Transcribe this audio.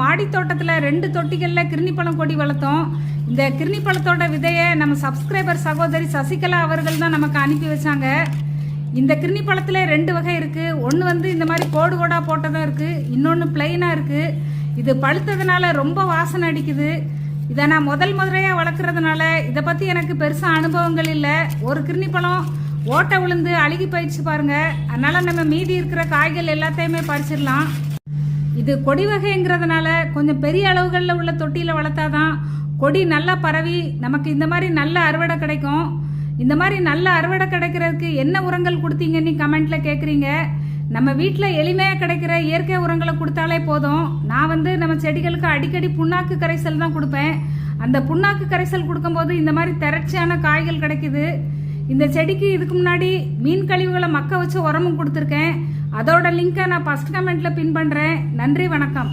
மாடி தோட்டத்தில் ரெண்டு தொட்டிகளில் கிருணிப்பழம் கொடி வளர்த்தோம். இந்த கிருணிப்பழத்தோட விதையை நம்ம சப்ஸ்கிரைபர் சகோதரி சசிகலா அவர்கள் தான் நமக்கு அனுப்பி வச்சாங்க. இந்த கிருணிப்பழத்தில் ரெண்டு வகை இருக்குது ஒன்று வந்து இந்த மாதிரி கோடு கோடாக போட்டதும் இருக்குது இன்னொன்று பிளெயினாக இருக்குது இது பழுத்ததுனால ரொம்ப வாசனை அடிக்குது. இதை நான் முதல் முதலையாக வளர்க்குறதுனால இதை பற்றி எனக்கு பெருசாக அனுபவங்கள் இல்லை. ஒரு கிருணிப்பழம் ஓட்டை விழுந்து அழுகி போயிடுச்சு பாருங்க. அதனால நம்ம மீதி இருக்கிற காய்கள் எல்லாத்தையுமே பறிச்சிடலாம். இது கொடி வகைங்கிறதுனால கொஞ்சம் பெரிய அளவுகளில் உள்ள தொட்டியில் வளர்த்தாதான் கொடி நல்லா பரவி நமக்கு இந்த மாதிரி நல்ல அறுவடை கிடைக்கும். இந்த மாதிரி நல்ல அறுவடை கிடைக்கிறதுக்கு என்ன உரங்கள் கொடுத்தீங்கன்னு கமெண்ட்ல கேட்குறீங்க நம்ம வீட்டில் எளிமையாக கிடைக்கிற இயற்கை உரங்களை கொடுத்தாலே போதும். நான் வந்து நம்ம செடிகளுக்கு அடிக்கடி புண்ணாக்கு கரைசல் தான் கொடுப்பேன். அந்த புண்ணாக்கு கரைசல் கொடுக்கும்போது இந்த மாதிரி திரட்சியான காய்கள் கிடைக்குது. இந்த செடிக்கு இதுக்கு முன்னாடி மீன் கழிவுகளை மக்க வச்சு உரமும் கொடுத்துருக்கேன். அதோட லிங்கை நான் ஃபர்ஸ்ட் கமெண்ட்ல பின் பண்ணுறேன் நன்றி வணக்கம்.